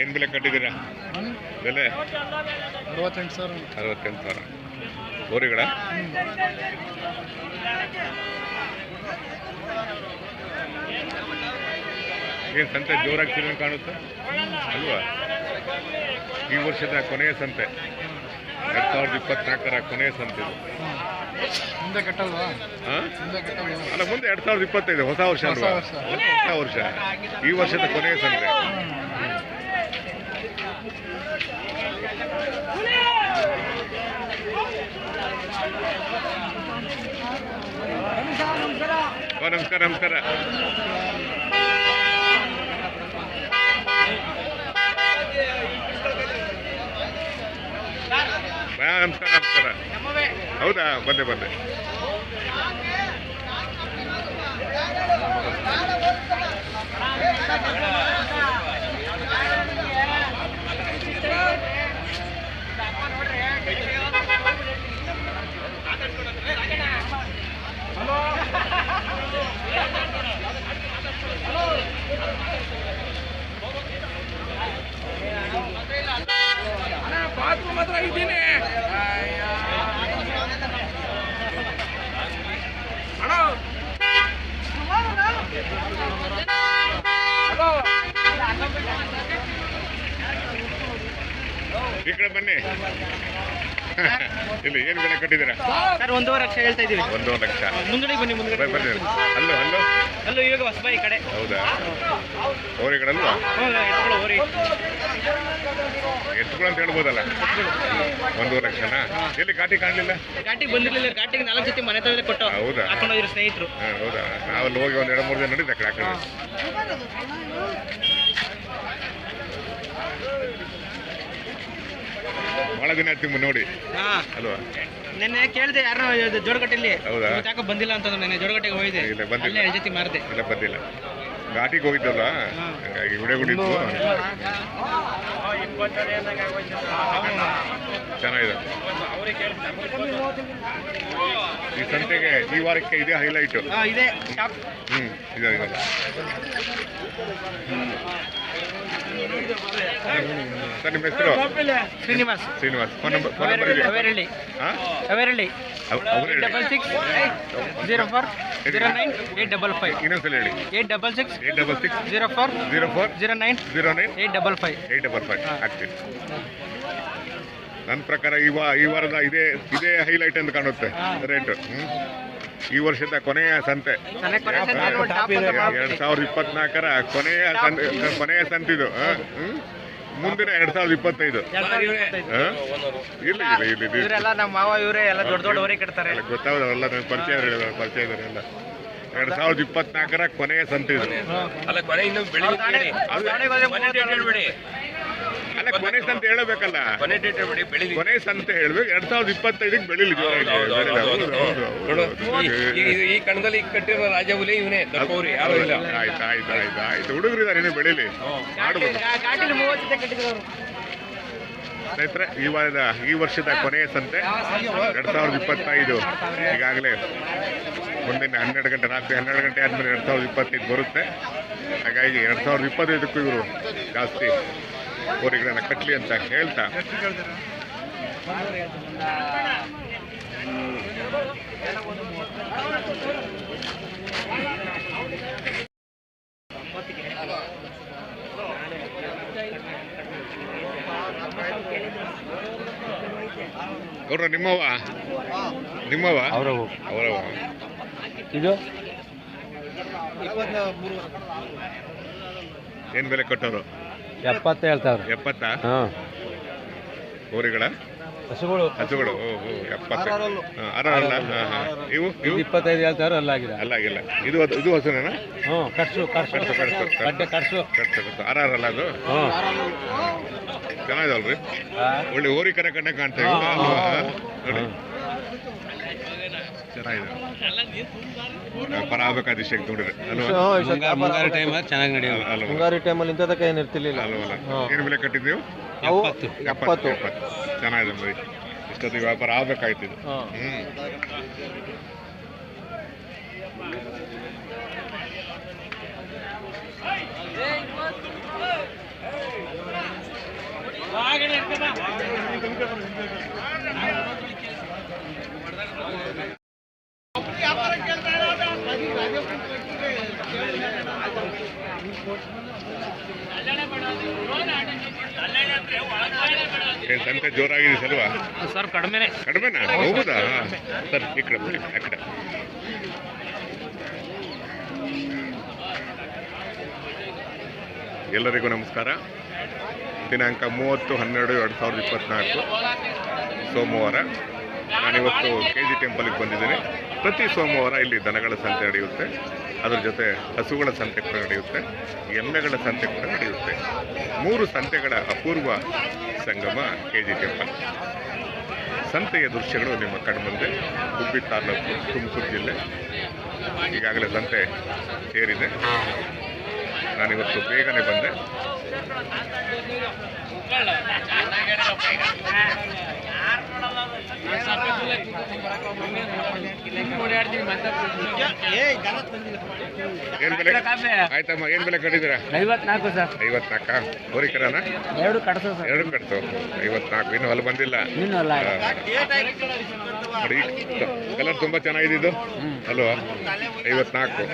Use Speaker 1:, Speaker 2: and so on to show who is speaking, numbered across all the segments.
Speaker 1: ಏನು ಬೆಲೆ ಕಟ್ಟಿದ್ದೀರಾ? ಬೆಲೆ?
Speaker 2: ಅರವತ್ತೆಂಟು ಸಾವಿರ.
Speaker 1: ಅರವತ್ತೆಂಟು ಸಾವಿರ. ಗೋರಿಗಳ? ಏನು ಸಂತೆ ಜೋರಾಗಿ ತಿರುಗಿ ಕಾಣುತ್ತೆ? ಅಲ್ವಾ? ಈ ವರ್ಷದ ಕೊನೆಯ ಸಂತೆ. ಎರಡು ಸಾವಿರದ ಇಪ್ಪತ್ನಾಲ್ಕರ ಕೊನೆಯ ಸಂತೆ ಇದು
Speaker 2: ಮುಂದೆ ಕಟ್ಟಲ್ವಾ
Speaker 1: ಹಾಂ
Speaker 2: ಮುಂದೆ ಕಟ್ಟಲ್ವಾ
Speaker 1: ಅಲ್ಲ ಮುಂದೆ ಎರಡು ಸಾವಿರದ ಇಪ್ಪತ್ತೈದು ಹೊಸ ವರ್ಷ ಅಲ್ವಾ?
Speaker 2: ಹೊಸ ವರ್ಷ.
Speaker 1: ಹೊಸ ವರ್ಷ. ಈ ವರ್ಷದ ಕೊನೆಯ ಸಂತೆ. ಓ, ನಮಸ್ಕಾರ ನಮಸ್ಕಾರ. ಹಾ, ನಮಸ್ಕಾರ ನಮಸ್ಕಾರ. ಹೌದಾ? ಬಂದೆ ಬಂದೆ ಈ ಕಡೆ ಬನ್ನಿ. ಇಲ್ಲಿ ಏನು ಬೆಲೆ ಕಟ್ಟಿದ್ದೀರಾ?
Speaker 3: ಸರ್ ಒಂದೂವರೆ ಲಕ್ಷ ಹೇಳ್ತಾ ಇದೀವಿ
Speaker 1: ಒಂದೂವರೆ ಲಕ್ಷ.
Speaker 3: ಮುಂದ್ಗಡೆ ಬನ್ನಿ ಮುಂದೆ
Speaker 1: ಬನ್ನಿ ಅಲ್ಲೂ ಅಲ್ಲೋ.
Speaker 3: ಅಲ್ಲೋ ಇವಾಗ ಈ ಕಡೆ.
Speaker 1: ಹೌದಾ? ಹೋರಿ
Speaker 3: ಕಡೆ ಎತ್ಕೊಳ್ಳೋ ಹೋರಿ.
Speaker 1: ಎತ್ತುಗಳು ಅಂತ ಹೇಳ್ಬೋದಲ್ಲ? ಒಂದೂವರೆ ಲಕ್ಷನಾ? ಎಲ್ಲಿ ಘಾಟಿ ಕಾಣಲಿಲ್ಲ?
Speaker 3: ಘಾಟಿ ಬಂದಿರಲಿಲ್ಲ ಘಾಟಿಗೆ ನಾಲ್ಕು ಜೊತೆ ಮನೆ ತಗಲೇ ಕೊಟ್ಟು
Speaker 1: ಹೌದಾ?
Speaker 3: ಹಾಕೊಂಡೋಗಿರೋ ಸ್ನೇಹಿತರು.
Speaker 1: ಹೌದಾ? ನಾವಲ್ಲಿ ಹೋಗಿ ಒಂದು ಎರಡು ಮೂರು ದಿನ ನಡೀತಾ ಆ ಕಡೆ. ಆಯ್ತು ನಿಮ್ಮನ್ನ ನೋಡಿ. ಅಲ್ವಾ?
Speaker 3: ನೆನ್ನೆ ಕೇಳಿದೆ ಯಾರನ್ನ ಜೋಡಗಟ್ಟೆಯಲ್ಲಿ
Speaker 1: ಹೌದಾ?
Speaker 3: ಯಾಕೋ ಬಂದಿಲ್ಲ ಅಂತಂದ್ರೆ ನೆನ್ನೆ ಜೋಡಗಟ್ಟೆಗೆ ಹೋಗಿದೆ
Speaker 1: ಇಲ್ಲ, ಬಂದಿಲ್ಲ.
Speaker 3: ಅಲ್ಲೇ ಜೊತೆ ಮಾರಿದೆ.
Speaker 1: ಇಲ್ಲ ಬಂದಿಲ್ಲ. ಘಾಟಿಗೆ ಹೋಗಿದ್ದಲ್ಲ? ಹಂಗಾಗಿ ಗುಡೆಗುಡಿದ್ದು ಚೆನ್ನಾಗಿದೆ. ಈ ಸಂತೆಗೆ ಈ ವಾರಕ್ಕೆ ಇದೇ. ಹೈಲೈಟು
Speaker 3: ಇದೆ
Speaker 1: ಹ್ಞೂ ಇದೆ ಸರ್ ನಿಮ್ಮ ಹೆಸರು?
Speaker 3: Srinivas.
Speaker 1: Srinivas. Phone number phone number ಇದೆ
Speaker 3: ಅವೇರಳ್ಳಿ.
Speaker 1: ಹಾಂ?
Speaker 3: ಅವೇರಳ್ಳಿ.
Speaker 1: ಅವರೇ
Speaker 3: double six zero four zero nine eight double five.
Speaker 1: ಇನ್ನೊಂದ್ಸಲ ಹೇಳಿ.
Speaker 3: Eight double six
Speaker 1: eight double six
Speaker 3: zero four
Speaker 1: zero four
Speaker 3: zero nine
Speaker 1: zero nine
Speaker 3: eight double five.
Speaker 1: Eight double five. ಆಗ್ತೀನಿ ನನ್ನ ಪ್ರಕಾರ ಈ ವಾ ಈ ವಾರದ ಇದೇ ಇದೇ ಹೈಲೈಟ್ ಅಂತ ಕಾಣುತ್ತೆ. ರೇಟ್. ಹ್ಮ್. ಈ ವರ್ಷದ ಕೊನೆಯ ಸಂತೆ. ಎರಡ್ ಸಾವಿರದ ಇಪ್ಪತ್ನಾಲ್ಕರ ಕೊನೆಯ ಕೊನೆಯ ಸಂತಿದು? ಮುಂದಿನ ಎರಡ್ ಸಾವಿರದ ಇಪ್ಪತ್ತೈದು? ಇಲ್ಲ ಇಲ್ಲ ಇಲ್ಲ
Speaker 3: ನಮ್ಮ ಮಾವ ಇವರೇ ಎಲ್ಲ ದೊಡ್ಡ ದೊಡ್ಡ ಕಟ್ತಾರೆ.
Speaker 1: ನನ್ನ ಪರಿಚಯ ಪರಿಚಯ ಇದ್ದಾರೆ ಎಲ್ಲ. ಎರಡು ಸಾವಿರದ ಇಪ್ಪತ್ನಾಲ್ಕರ ಕೊನೆಯ ಸಂತಿದು.
Speaker 4: ಅಲ್ಲ ಕೊನೆ ಇನ್ನು ಬೆಳಿಗ್ಗೆ
Speaker 1: ಅಲ್ಲ ಕೊನೆ ಸಂತೆ ಹೇಳಬೇಕಲ್ಲ.
Speaker 4: ಕೊನೆ ಡೇಟ್ ಹೇಳ್ಬೇಡಿ ಬೆಳಿಗ್ಗೆ
Speaker 1: ಕೊನೆ ಸಂತೆ ಹೇಳ್ಬೇಕು. ಎರಡ್ ಸಾವಿರದ ಇಪ್ಪತ್ತೈದಕ್ಕೆ ಬೆಳಿಲಿ.
Speaker 4: ಈ- ಕಣದಲ್ಲಿ ಕಟ್ಟಿರೋ ರಾಜಹುಲಿ ಇವನೇ ದಪ್ಪವ್ರಿ ಯಾರು ಇಲ್ಲ.
Speaker 1: ಆಯ್ತು ಆಯ್ತು ಆಯ್ತು ಆಯ್ತು. ಹುಡುಗರು ಇದಾರೆ ಇನ್ನು ಬೆಳಿಲಿ. ಮಾಡ್ಬೋದು. ಸ್ನೇಹಿತರೆ ಈ ವಾರದ ಈ ವರ್ಷದ ಕೊನೆಯ ಸಂತೆ ಎರಡ್ ಸಾವಿರದ ಇಪ್ಪತ್ತೈದು. ಈಗಾಗಲೇ ಮುಂದಿನ ಹನ್ನೆರಡು ಗಂಟೆ ರಾತ್ರಿ ಹನ್ನೆರಡು ಗಂಟೆ ಆದಮೇಲೆ ಎರಡ್ ಸಾವಿರದ ಇಪ್ಪತ್ತೈದು ಬರುತ್ತೆ. ಹಾಗಾಗಿ ಎರಡ್ ಸಾವಿರದ ಇಪ್ಪತ್ತೈದಕ್ಕೂ ಇವರು ಜಾಸ್ತಿ ಹೋರಿಗಳನ್ನ ಕಟ್ಟಲಿ ಅಂತ ಹೇಳ್ತಾ. ಗೌಡ್ರ ನಿಮ್ಮವ ನಿಮ್ಮವ
Speaker 2: ಅವರವ
Speaker 1: ಅವರವ
Speaker 2: ಇದು?
Speaker 1: ಏನ್ ಬೆಲೆ ಕೊಟ್ಟವರು?
Speaker 2: ಎಪ್ಪತ್ತು ಹೇಳ್ತಾವ್ರೆ.
Speaker 1: ಎಪ್ಪತ್ತಾ?
Speaker 2: ಹಾಂ.
Speaker 1: ಹೋರಿಗಳ
Speaker 2: ಹಸುಗಳು.
Speaker 1: ಹಸುಗಳು ಓ ಓ ಎಪ್ಪತ್ತು. ಹಾ, ಅರವಲ್ಲ ಹಾಂ ಹಾಂ. ಇವು ಇವು?
Speaker 2: ಇಪ್ಪತ್ತೈದು ಹೇಳ್ತಾವ್ರೆ ಅಲ್ಲ ಆಗಿದೆ
Speaker 1: ಅಲ್ಲ ಆಗಿಲ್ಲ ಇದು ಅದು- ಇದು ಹಸುನೇನ?
Speaker 2: ಹ್ಞೂ ಕಟ್ಸು ಕಟ್ಸು
Speaker 1: ಕಟ್ಸು ಕಟ್ಸು
Speaker 2: ಗಡ್ಡೆ ಕಟ್ಸು
Speaker 1: ಕಟ್ಸು ಕಟ್ಸು ಆರ್ ಆರ್ ಅಲ್ಲ ಅದು?
Speaker 2: ಹ್ಞೂ.
Speaker 1: ಚೆನ್ನಾಗಿದಲ್ರಿ ಒಳ್ಳೆ ಹೋರಿ ಕರೆ ಕಣ್ಣೆ ಕಾಣ್ತಾ ಇದೆ. ಅಲ್ವಾ? ನೋಡಿ. ಚೆನ್ನಾಗಿದೆ ವ್ಯಾಪಾರ ಆಗ್ಬೇಕಾದ ಇಷ್ಟಕ್ಕೆ ನೋಡಿದ್ರೆ
Speaker 2: ಮುಂಗಾರು ಟೈಮ್ ಚೆನ್ನಾಗಿ ನಡೆಯೋದು
Speaker 5: ಮುಂಗಾರು ಟೈಮಲ್ಲಿ ಇಂಥದಕ್ಕೆ ಏನು ಇರ್ತಿರ್ಲಿಲ್ಲ.
Speaker 1: ಅಲ್ವಲ್ಲ ಏನು ಬೆಲೆ ಕಟ್ಟಿದ್ದೀವಿ?
Speaker 5: ಅವು
Speaker 2: ಎಪ್ಪತ್ತು.
Speaker 1: ಚೆನ್ನಾಗಿದೆ ಮರಿ. ಇಷ್ಟೊತ್ತಿಗೆ ವ್ಯಾಪಾರ ಆಗ್ಬೇಕಾಯ್ತು ಇದು. ಏನ್ ತನಕ ಜೋರಾಗಿದೆ ಸಲ್ವಾ?
Speaker 3: ಸರ್ ಕಡಿಮೆ
Speaker 1: ಕಡಿಮೆನಾ? ಹೌದಾ ಸರ್ ಈ ಕಡೆ ಬನ್ನಿ, ಆ ಕಡೆ. ಎಲ್ಲರಿಗೂ ನಮಸ್ಕಾರ. ದಿನಾಂಕ ಮೂವತ್ತು ಹನ್ನೆರಡು ಎರಡು ಸಾವಿರದ ಇಪ್ಪತ್ನಾಲ್ಕು ಸೋಮವಾರ. ನಾನಿವತ್ತು ಕೆ ಜಿ ಟೆಂಪಲ್ಗೆ ಬಂದಿದ್ದೀನಿ. ಪ್ರತಿ ಸೋಮವಾರ ಇಲ್ಲಿ ದನಗಳ ಸಂತೆ ನಡೆಯುತ್ತೆ. ಅದರ ಜೊತೆ ಹಸುಗಳ ಸಂತೆ ಕೂಡ ನಡೆಯುತ್ತೆ. ಎಮ್ಮೆಗಳ ಸಂತೆ ಕೂಡ ನಡೆಯುತ್ತೆ. ಮೂರು ಸಂತೆಗಳ ಅಪೂರ್ವ ಸಂಗಮ ಕೆ ಜಿ ಕೆಂಪ ಸಂತೆಯ ದೃಶ್ಯಗಳು ನಿಮ್ಮ ಕಣ್ಮುಂದೆ. ಗುಬ್ಬಿ ತಾಲೂಕು ತುಮಕೂರು ಜಿಲ್ಲೆ. ಈಗಾಗಲೇ ಸಂತೆ ಸೇರಿದೆ. ನಾನಿವತ್ತು ಬೇಗನೆ ಬಂದೆ. ಏನ್ ಬೆಲೆ? ಆಯ್ತಮ್ಮ ಏನ್ ಬೆಲೆ ಕಟ್ಟಿದ್ದೀರಾ?
Speaker 3: ಐವತ್ನಾಲ್ಕು ಸರ್.
Speaker 1: ಐವತ್ನಾಲ್ಕ? ಹೋರಿಕರನ
Speaker 3: ಎರಡು ಸರ್.
Speaker 1: ಎರಡು ಕಟ್ತು ಐವತ್ನಾಲ್ಕು ಇನ್ನು ಅಲ್ಲಿ ಬಂದಿಲ್ಲ. ನೋಡಿ ಕಲರ್ ತುಂಬಾ ಚೆನ್ನಾಗಿದ್ದು ಅಲ್ವಾ? ಐವತ್ನಾಲ್ಕು.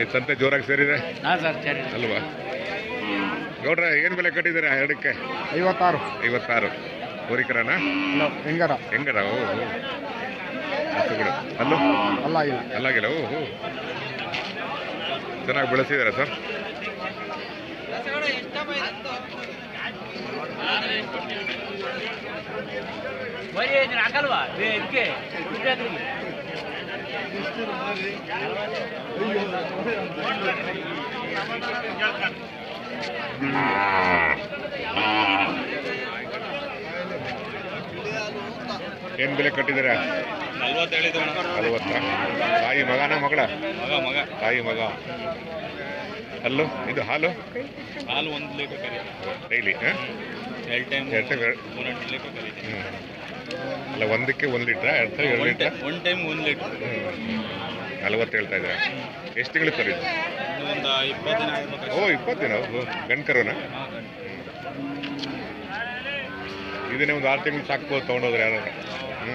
Speaker 1: ಈ ಸಂತೆ ಜೋರಾಗಿ ಸೇರಿದೆ?
Speaker 3: ಹಾಂ ಸರ್ ಸರಿ
Speaker 1: ಅಲ್ವಾ? ಗೌಡ್ರ ಏನ್ ಬೆಲೆ ಕಟ್ಟಿದ್ದೀರಾ ಎರಡಕ್ಕೆ?
Speaker 5: ಐವತ್ತಾರು.
Speaker 1: ಐವತ್ತಾರು. ಹೋರಿಕರನ?
Speaker 5: ಹೆಂಗರ.
Speaker 1: ಹೆಂಗರ? ಓ. ಹಸುಗಳು ಅಲ್ಲೋ?
Speaker 5: ಅಲ್ಲ ಇಲ್ಲ.
Speaker 1: ಅಲ್ಲಾಗಿಲ್ಲ ಓ ಹೋ ಚೆನ್ನಾಗಿ ಬೆಳೆಸಿದಾರ ಸರ್?
Speaker 3: ಹಾಕಲ್ವಾ ಇದಕ್ಕೆ
Speaker 1: ಏನ್ ಬೆಲೆ ಕಟ್ಟಿದ್ದೀರಾ? ನಲವತ್ತ ತಾಯಿ ಮಗನ ಮಗಳ?
Speaker 4: ಮಗ ಮಗ.
Speaker 1: ತಾಯಿ ಮಗ. ಅಲ್ಲೋ ಇದು ಹಾಲು?
Speaker 4: ಹಾಲು ಒಂದು ಲೀಟರ್
Speaker 1: ಡೈಲಿ
Speaker 4: ಎರಡು ಟೈಮ್
Speaker 1: ಎರಡು ಟೈಮ್ ಹ್ಞೂ ಅಲ್ಲ ಒಂದಕ್ಕೆ ಒಂದು ಲೀಟ್ರಾ? ಎರಡು ಸಾವಿರ ಎರಡು ಲೀಟ್ರಾ?
Speaker 4: ಒನ್ ಟೈಮ್ ಒಂದು ಲೀಟರ್.
Speaker 1: ನಲ್ವತ್ತು ಹೇಳ್ತಾ ಇದ್ದಾರೆ? ಎಷ್ಟು ತಿಂಗಳು ಸರ್ ಇದು
Speaker 4: ಒಂದು ಇಪ್ಪತ್ತು ದಿನ ಆಗಿರ್ಬೇಕು
Speaker 1: ಓ ಇಪ್ಪತ್ತು ದಿನ? ಗಂಡ್ಕರೋನಾ ಇದನ್ನೇ ಒಂದು ಆರು ತಿಂಗಳು ಸಾಕ್ಬೋದು ತೊಗೊಂಡೋದ್ರೆ ಯಾರು? ಹ್ಞೂ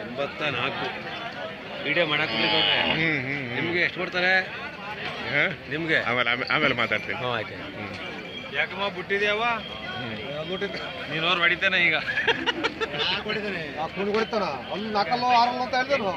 Speaker 2: ಎಂಬತ್ತ ನಾಲ್ಕು ವಿಡಿಯೋ ಮಾಡಕ್ಕೆ ನಿಮಗೆ ಎಷ್ಟು ಕೊಡ್ತಾರೆ? ನಿಮಗೆ?
Speaker 1: ಆಮೇಲೆ ಆಮೇಲೆ ಮಾತಾಡ್ತೀನಿ.
Speaker 2: ಹ್ಞೂ ಆಯ್ತು.
Speaker 1: ಹ್ಞೂ
Speaker 2: ಯಾಕಮ್ಮ ಬಿಟ್ಟಿದ್ಯಾವ ನೀನು ಅವ್ರು ಹೊಡಿತಾನೆ ಈಗ.
Speaker 5: ಕೊಡಿತಾನ ಒಂದು ನಾಲ್ಕಲ್ಲೋ ಆರಲ್ಲೋ ಅಂತ ಹೇಳಿದ್ರು